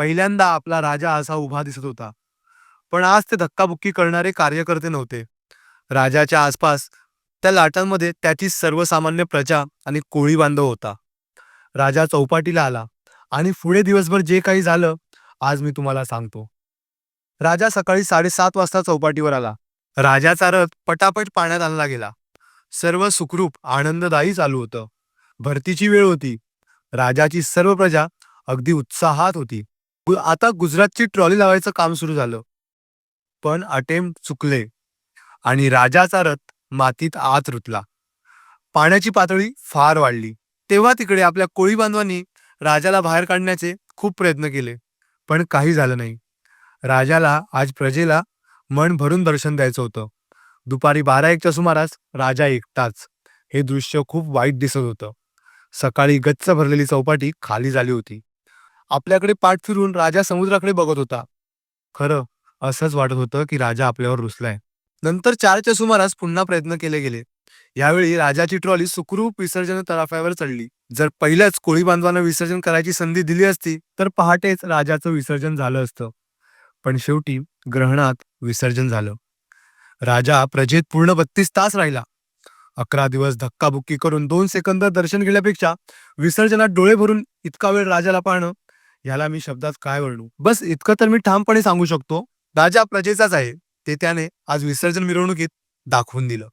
पहिल्यांदा आपला राजा असा उभा दिसत होता. पण आज ते धक्काबुक्की करणारे कार्यकर्ते नव्हते. राजाच्या आसपास त्या लाटांमध्ये त्याची सर्वसामान्य प्रजा आणि कोळी बांधव होता. राजा चौपाटीला आला आणि पुढे दिवसभर जे काही झालं आज मी तुम्हाला सांगतो. राजा सकाळी साडेसात वाजता चौपाटीवर आला. राजाचा रथ पटापट पाण्यात आणला गेला. सर्व सुखरूप आनंददायी चालू होतं. भरतीची वेळ होती. राजाची सर्व प्रजा अगदी उत्साहात होती. गु- आता गुजरातची ट्रॉली लावायचं काम सुरू झालं. पण अटेम्प्ट चुकले आणि राजाचा रथ मातीत आत रुतला. पाण्याची पातळी फार वाढली. तेव्हा तिकडे आपल्या कोळी बांधवांनी राजाला बाहेर काढण्याचे खूप प्रयत्न केले पण काही झालं नाही. राजाला आज प्रजेला मन भरून दर्शन द्यायचं होतं. दुपारी बारा एकच्या सुमारास राजा एकटाच. हे दृश्य खूप वाईट दिसत होतं. सकाळी गच्च भरलेली चौपाटी खाली झाली होती. आपल्याकडे पाठ फिरून राजा समुद्राकडे बघत होता. खरं असंच वाटत होतं की राजा आपल्यावर रुसलाय. नंतर चारच्या सुमारास पुन्हा प्रयत्न केले गेले. यावेळी राजाची ट्रॉली सुखरूप विसर्जन तराफ्यावर चढली. जर पहिल्याच कोळी बांधवांना विसर्जन करायची संधी दिली असती तर पहाटेच राजाचं विसर्जन झालं असतं. पण शेवटी ग्रहणात विसर्जन झालं. राजा प्रजेत पूर्ण बत्तीस तास राहिला. अकरा दिवस धक्काबुक्की करून दोन सेकंद दर्शन घेण्यापेक्षा विसर्जनात डोळे भरून इतका वेळ राजाला पाहणं ह्याला मी शब्दात काय वर्णू बस इतकं तर मी ठामपणे सांगू शकतो. राजा प्रजेचाच आहे. ते त्याने आज विसर्जन मिरवणुकीत दाखवून दिलं.